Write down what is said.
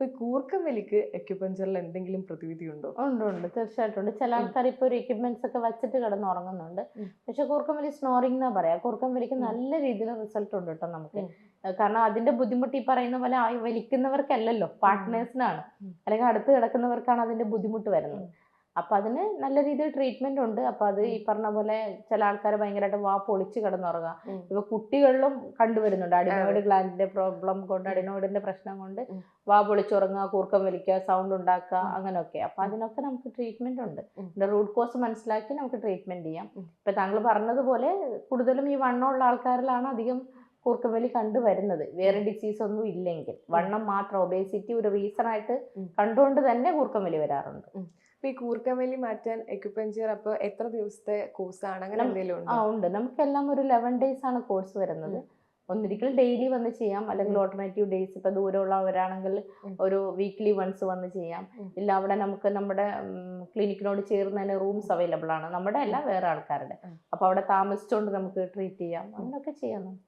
അപ്പൊ ഈ കൂർക്കം വലിക്ക് അക്യുപഞ്ചറിൽ എന്തെങ്കിലും പ്രതിവിധി ഉണ്ടോ ഉണ്ട്. ഉണ്ട് തീർച്ചയായിട്ടും ഉണ്ട്. ചില ആൾക്കാർ ഇപ്പോൾ ഒരു എക്യുപ്മെന്റ്സ് ഒക്കെ വെച്ചിട്ട് കിടന്ന് ഉറങ്ങുന്നുണ്ട്. പക്ഷെ കൂർക്കം വലി സ്നോറിംഗ് എന്നാ പറയാ. കൂർക്കം വലിക്ക് നല്ല രീതിയിൽ റിസൾട്ട് ഉണ്ട് കേട്ടോ നമുക്ക്. കാരണം അതിന്റെ ബുദ്ധിമുട്ട് ഈ പറയുന്ന പോലെ വലിക്കുന്നവർക്കല്ലല്ലോ. പാർട്ട്നേഴ്സിനാണ്. അല്ലെങ്കിൽ അടുത്ത് കിടക്കുന്നവർക്കാണ് അതിന്റെ ബുദ്ധിമുട്ട് വരുന്നത്. അപ്പൊ അതിന് നല്ല രീതിയിൽ ട്രീറ്റ്മെന്റ് ഉണ്ട്. അപ്പൊ അത് ഈ പറഞ്ഞ പോലെ ചില ആൾക്കാർ ഭയങ്കരമായിട്ട് വാ പൊളിച്ച് കിടന്നുറങ്ങുക. ഇപ്പൊ കുട്ടികളിലും കണ്ടുവരുന്നുണ്ട്. അഡിനോയിഡ് ഗ്ലാൻഡിന്റെ പ്രോബ്ലം കൊണ്ട് അഡിനോയിഡിന്റെ പ്രശ്നം കൊണ്ട് വാ പൊളിച്ചുറങ്ങുക കൂർക്കം വലിക്കുക സൗണ്ട് ഉണ്ടാക്കുക. അങ്ങനെയൊക്കെ അപ്പൊ അതിനൊക്കെ നമുക്ക് ട്രീറ്റ്മെന്റ് ഉണ്ട്. ഇതിന്റെ റൂട്ട് കോസ് മനസ്സിലാക്കി നമുക്ക് ട്രീറ്റ്മെന്റ് ചെയ്യാം. ഇപ്പൊ താങ്കൾ പറഞ്ഞതുപോലെ കൂടുതലും ഈ വണ്ണമുള്ള ആൾക്കാരിലാണ് അധികം കൂർക്കം വലി കണ്ടുവരുന്നത്. വേറെ ഡിസീസ് ഒന്നും ഇല്ലെങ്കിൽ. വണ്ണം മാത്രം ഒബേസിറ്റി ഒരു റീസൺ ആയിട്ട്. കണ്ടുകൊണ്ട് തന്നെ കൂർക്കവലി വരാറുണ്ട്. ഈ കൂർക്കംവലി മാറ്റാൻ എക്യുപഞ്ചർ അപ്പോൾ എത്ര ദിവസത്തെ കോഴ്സ് ആണ്? അങ്ങനെ എന്തെങ്കിലും ആ ഉണ്ടോ. നമുക്കെല്ലാം ഒരു ലെവൻ ഡേയ്സ് ആണ് കോഴ്സ് വരുന്നത്. ഒന്നിരിക്കൽ ഡെയിലി വന്ന് ചെയ്യാം. അല്ലെങ്കിൽ. ഓൾട്ടർനേറ്റീവ് ഡേയ്സ് ഇപ്പൊ ദൂരമുള്ളവരാണെങ്കിൽ. ഒരു വീക്ക്ലി വൺസ് വന്ന് ചെയ്യാം. ഇല്ല അവിടെ നമുക്ക് നമ്മുടെ ക്ലിനിക്കിനോട് ചേർന്ന് തന്നെ റൂംസ് അവൈലബിൾ ആണ്. നമ്മുടെ അല്ല വേറെ ആൾക്കാരുടെ. അപ്പോൾ അപ്പൊ അവിടെ താമസിച്ചുകൊണ്ട് നമുക്ക് ട്രീറ്റ് ചെയ്യാം. അങ്ങനെയൊക്കെ ചെയ്യാം നമുക്ക്.